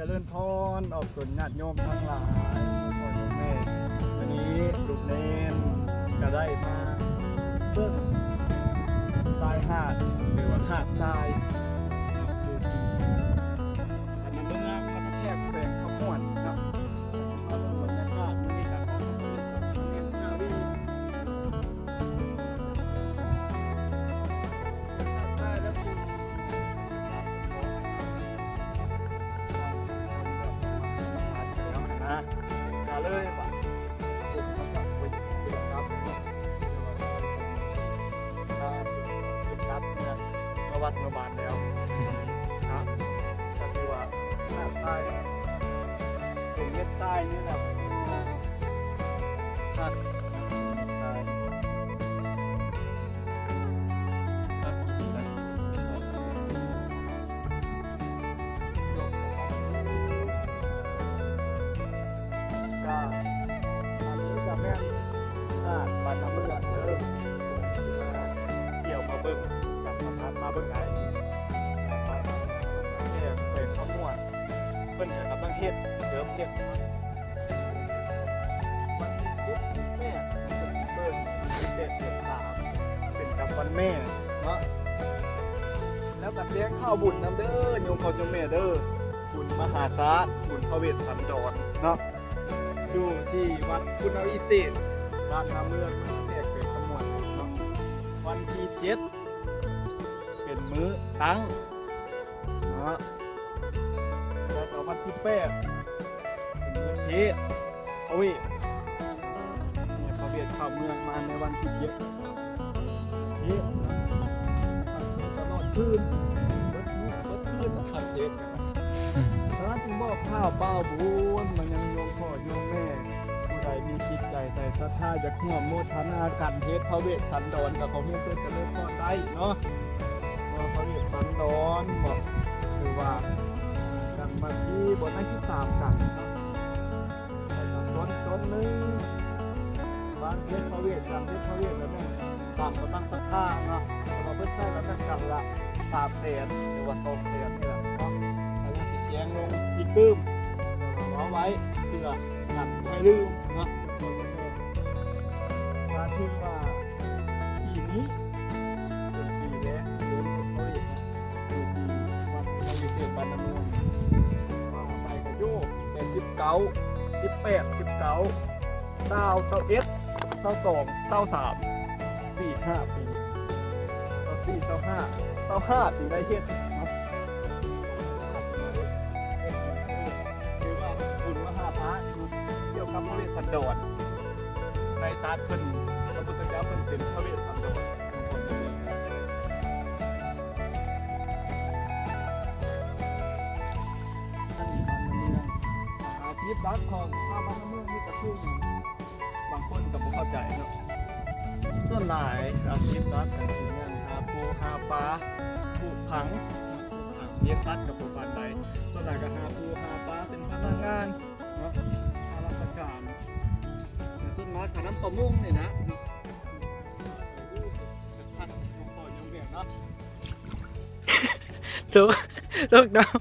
เจริญพรออกส่วนญาติโยมทั้งหลายพ่อโยมแม่วันนี้ลูกเนนก็ได้มาเบิ่งทรายหาดหรือว่าหาดทราย มาวัดมาบานแล้วครับก็คือว่าหน้าใต้เป็นเม็ดทรายนี่แบบผัก เสริมเฮ็ดวันที่ปุ๊บแม่มันเป็นเบิ่งเด็ดเด็ดสามเป็นกับวันแม่เนาะแล้วกับเลี้ยงข้าวบุญน้ำเด้อโยมพ่อโยมแม่เด้อบุญมหาศาลบุญพระเวสสันดรเนาะอยู่ที่วัดคุณวิเศษบ้านนาเมืองเรียกเป็นขมวดเนาะวันที่เจ็ดเป็นมื้อตั้งเนาะแล้วก็วันที่แปดเป็นมื้อเทศเอาเวิเนี่ยเขาเวียดข้าวเมืองมาในวันที่เจ็ดเทศตลอดคืนเบิดมื้อเบิดคืนนะครับเทศกันนะพระจึงบอกข้าวเป้าบุญมันยังโยมพ่อโยมแม่ผู้ใดมีจิตใจใส่ศรัทธาจะข่วมโมทนากันเทศพระเวสสันดรกับของเฮียเซนจะเริ่มพอได้เนาะพระเวสสันดรบอกคือว่ากันมาที่บทที่ที่สามกันนะำต้นนหนึงบางเทศพระเวสกันเทศพระเวสแล้วแม่งตามกำลังศรัทธาเนาะแต่ว่าเพิ่นใช้แล้วแม่งกันละสามแสนหรือว่าสองแสนนี่แหละเนาะแล้วก็ติดแยงลงอีกตื้มเอาไว้เพื่อหนักไม่ลืมนะมาคิดว่าปีนี้เป็นปีแรกหรือเขาเรียกว่าคือปีวัดเราอยู่เสียบันน้ำมันมาไปกับโยกแต่สิบเก้า สิบแปดสิบเก้าเศร้าเศร้าเอ็ดเศร้าสองเศร้าสามสี่ห้าปีเศร้าสี่เศร้าห้าเศร้าห้าปีได้เฮ็ดเนาะคือว่าบุญมหาพระเกี่ยวกับพระเวสสันดรในศาสตร์เพิ่นพระพุทธเจ้าเพิ่นเป็นพระเวสสันดร กของชาวบ้านเมืองนี่ก็คือบางคนก็บ่เข้าใจเนาะส่วนหลายอาชีพรักกันสิเนี่ยหาปูหาปลาปลูกผังปลูกผังเลี้ยงสัตว์กับปลูกปานใดส่วนใหญ่ก็หาปูหาปลาเป็นพนักงานเนาะข้าราชการแต่ส่วนมากก็น้ำประมงนี่นะพันหลวงพ่อยงเบียงเนาะทุกทุกน้อง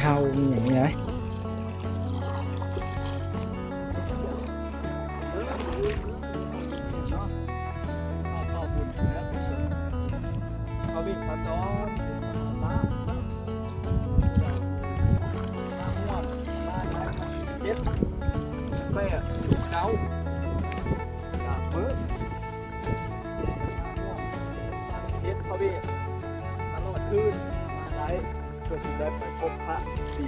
เท่ามีอย่างนี้ไหมเออเนาะเขาวิ่งขันซ้อน ได้ไปพบพระดี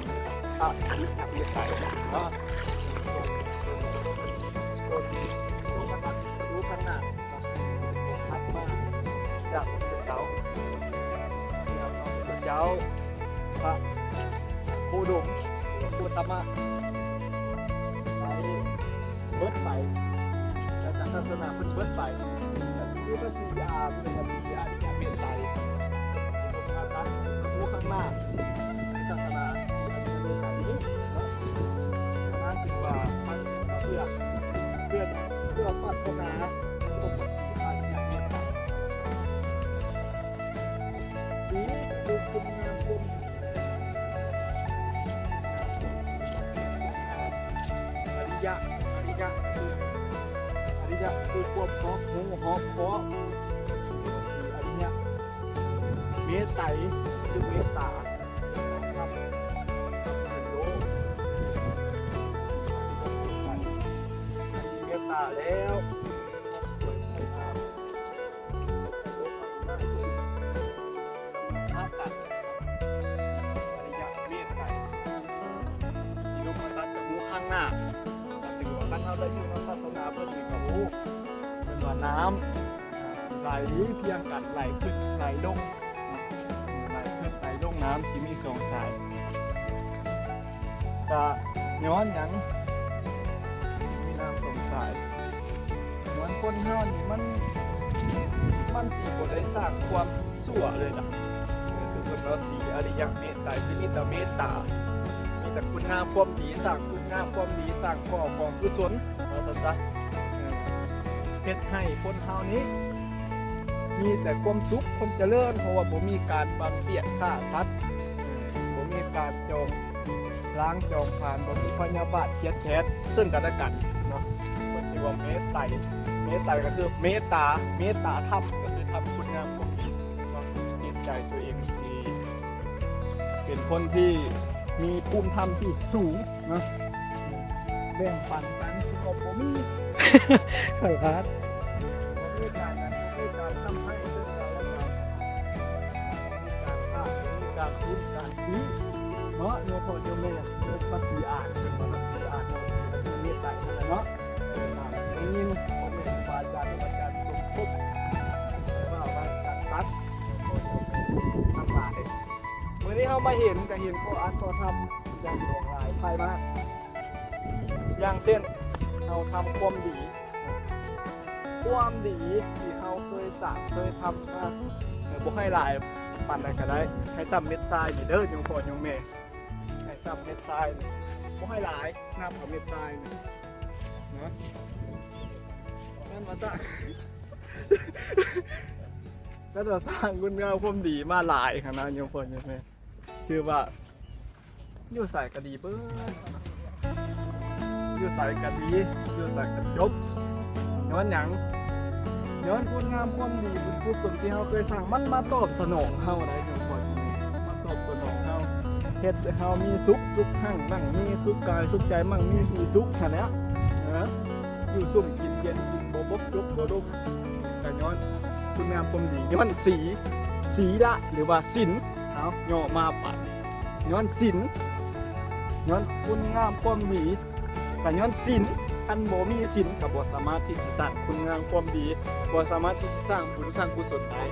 พระที่ทำเรียนไปเนาะก็รู้พันรู้ขนาดพัดมาจากเจ้าเจ้าพระผู้ดุมผู้ธรรมะไปเบิดไปแล้วจากศาสนาเพิ่นเบิดไปแต่ที่พระศรีอาเป็นพระศรีอาที่เปลี่ยนไปพระผู้ข้างหน้า โทษนะผมกดสีไปอย่งนี้ครับสีดูคุณงามคุณอริยะอริยะอริยะคือควบหหูหอบคออริยเมตไตคือเมตาครับแล้ว เป็นว่าน้ำไหลเพียงกันไหลขึ้นไหลลงไหลขึ้นไหลลงน้ำที่มีสองสายจะย้อนหยังมีน้ำสองสายย้อนคนเฮานี่มันมันสีบทได้สร้างความสั่วเลยนะสุดคนเราสีอริยเมตตาที่มีแต่เมตตามีแต่คุณงามความดีสร้างคุณงามความดีสร้างก่อของกุศลเอาซะซะเออ เฮ็ดให้คนเฮานี้ มีแต่ความสุขความเจริญเพราะว่าบ่มีการบังเบียดฆ่าสัตว์บ่มีการจองล้างจองผ่านบ่มีพยาบาทเคียดแค้นซึ่งกันและกันเนาะคนที่ว่าเมตไตเมตไตก็คือเมตตาเมตตาธรรมก็คือทำคุณงามความดีเนาะจิตใจตัวเองที่เป็นคนที่มีภูมิธรรมที่สูงนะแบ่งปันกันที่กบผมมี ไข่พัดผมมีการกันการทำให้ซึ่งกันและกันมีการฆ่ามีการพูดการทีเนาะโยโคโยเมะโยภาษีอานเป็นภาษีอ่านเนาะเป็นเมตตานั่นแหละเนาะเอออ่านอย่นี้ผมเป็นครูบาอาจารย์เป็นอาจารย์สมภพว่าว่าการตัดโยโคโยเมะทั้งหลายมื่อนี้เรามาเห็นก็เห็นโคอาร์ตเขาทำอย่างหลากหลายไพ่มาก อย่างเช่นเราทำความดี ความดีที่เราเคยสร้างเคยทำมาเออบ่ให้หลายปั่นอะไรก็ได้ให้ซ้ำเม็ดทรายอยู่เด้อยงพ่อยงแม่ให้ซ้ำเม็ดทรายนี่บ่ให้หลายน้ำกับเม็ดทรายนี่เนาะนั่นมาสร้าง นั่นมาสร้างคุณงามความดีมาหลายขนาดยงพ่อยงแม่คือว่าอยู่ใส่ก็ดีเปิ้ลอยู่ใส่ก็ดีอยู่ใส่ก็จบย้อนหยัง ย้อนคุณงามความดีบุญกุศลที่เฮาเคยสร้างมันมาตอบสนองเฮาได้ทุกคนมันตอบสนองเฮาเฮ็ดให้เฮามีสุขสุขทั้งมั่งมีสุขกายสุขใจมั่งมีสีสุขซะแล้วนะอยู่ซุ่มกินเย็นกินบ่บกจกบ่ดมก็ย้อนคุณงามความดีย้อนสีสีละหรือว่าศีลเอาย่อมาปัดย้อนศีลย้อนคุณงามความดีก็ย้อนศีล ท่านบ่มีศีลกับบ่สามารถที่จะสร้างคุณงามความดีบ่สามารถที่จะสร้างบุญสร้างกุศลได้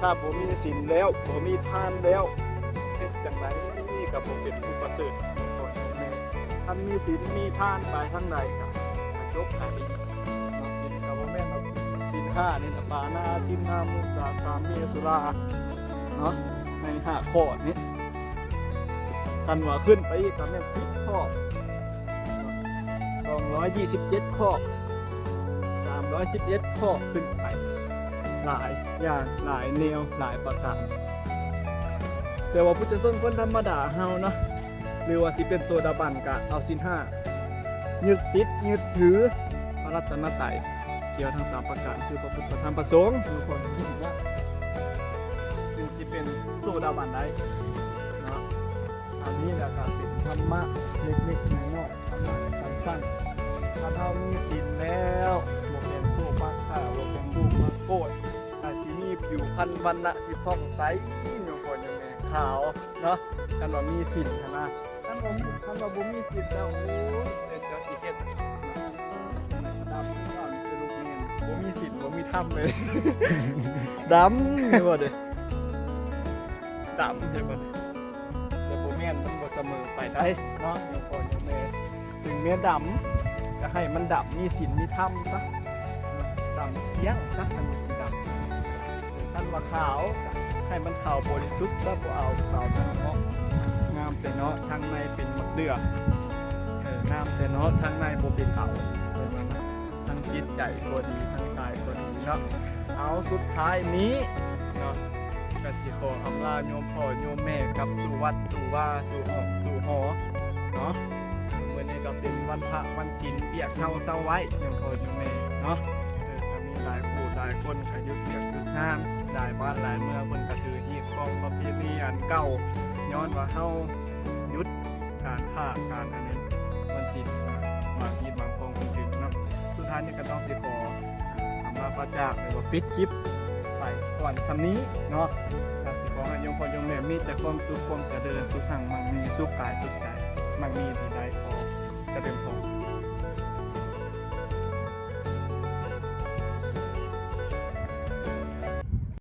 ถ้าบ่มีศีลแล้วบ่มีทานแล้วเฮ็ดจังไดก็บ่เป็นผู้ประเสริฐขอให้แม่ท่านมีศีลมีทานไปทางใดก็จบกันอีกเนาะศีลก็บ่แม่นว่าศีลห้านี่นะปานาทินนามุสากามีสุราเนาะในห้าข้อนี้กันว่าขึ้นไปอีกก็แม่น10ข้อ 227 ข้อ 311 ข้อขึ้นไป หลายอย่างหลายแนวหลายประการแต่ว่าพุทธชนคนธรรมดาเฮาเนาะหรือว่าสิเป็นโซดาบันกะเอาสินห้ายึดติดยึดถือพระรัตนตรัยเกี่ยวทั้งสามประการคือพระพุทธธรรมประสงค์ทุกคนเห็นว่าจึงสิเป็นโซดาบันได้เนาะอันนี้แหละก็เป็นธรรมะเล็กๆน้อยๆ ธรรมะสั้นถ้าเรามีศีลแล้วบ่เป็นผู้มักฆ่าบ่เป็นผู้มักโกรอาจสิมีผิวพรรณวรรณะที่ผ่องใสโยงก่อนยังไงขาวเนาะกันว่ามีศีลหั้นนะท่านบ่มีท่านว่าบ่มีศีลแล้วโอ้ยเดี๋ยวสิเฮ็ดดำก่อนคือลูกเมียนบ่มีศีลบ่มีธรรมเลยดำเห็นบ่เด้ดำเห็นบ่เด้แต่บ่แม่นมันบ่เสมอไปได้เนาะอย่างพ่อ ถึงแม่ดำก็ให้มันดำมีศีลมีธรรมซะดำเที่ยงซะให้มันสิดำท่านว่าขาวให้มันขาวบริสุทธิ์ซะบ่เอาขาวทางนอกงามแต่เนาะทางในเป็นมะเดือกเอองามแต่เนาะทางในบ่เป็นขาวเออนะทั้งจิตใจก็ดีทั้งกายก็ดีเนาะเอาสุดท้ายนี้เนาะกสิขออำลาโยมพ่อโยมแม่กับสู่วัดสู่ว่าสู่หอกสู่หอเนาะ ก็เป็นวันวันพระวันศีลเบียกเฮาเศร้าไว้โยมพ่อโยมแม่เนาะเออก็มีหลายผู้หลายคนก็หยุดเบียกหยุดงานหลายบ้านหลายเมืองเพิ่นก็ถือฮีดของประเพณีอันเก่าย้อนว่าเฮาหยุดการฆ่าการอันนี้วันศีลบางฮีดบางของเพิ่นถึงเนาะสุดท้ายนี่ก็ต้องสิขอคำว่าพระจากหรือว่าปิดคลิปไปก่อนซำนี้เนาะก็สิขอให้โยมพ่อโยมแม่มีแต่ความสุขความเจริญสุขหังมั่งมีสุขกายสุขใจมั่งมีที่ใดขอ เจริญพร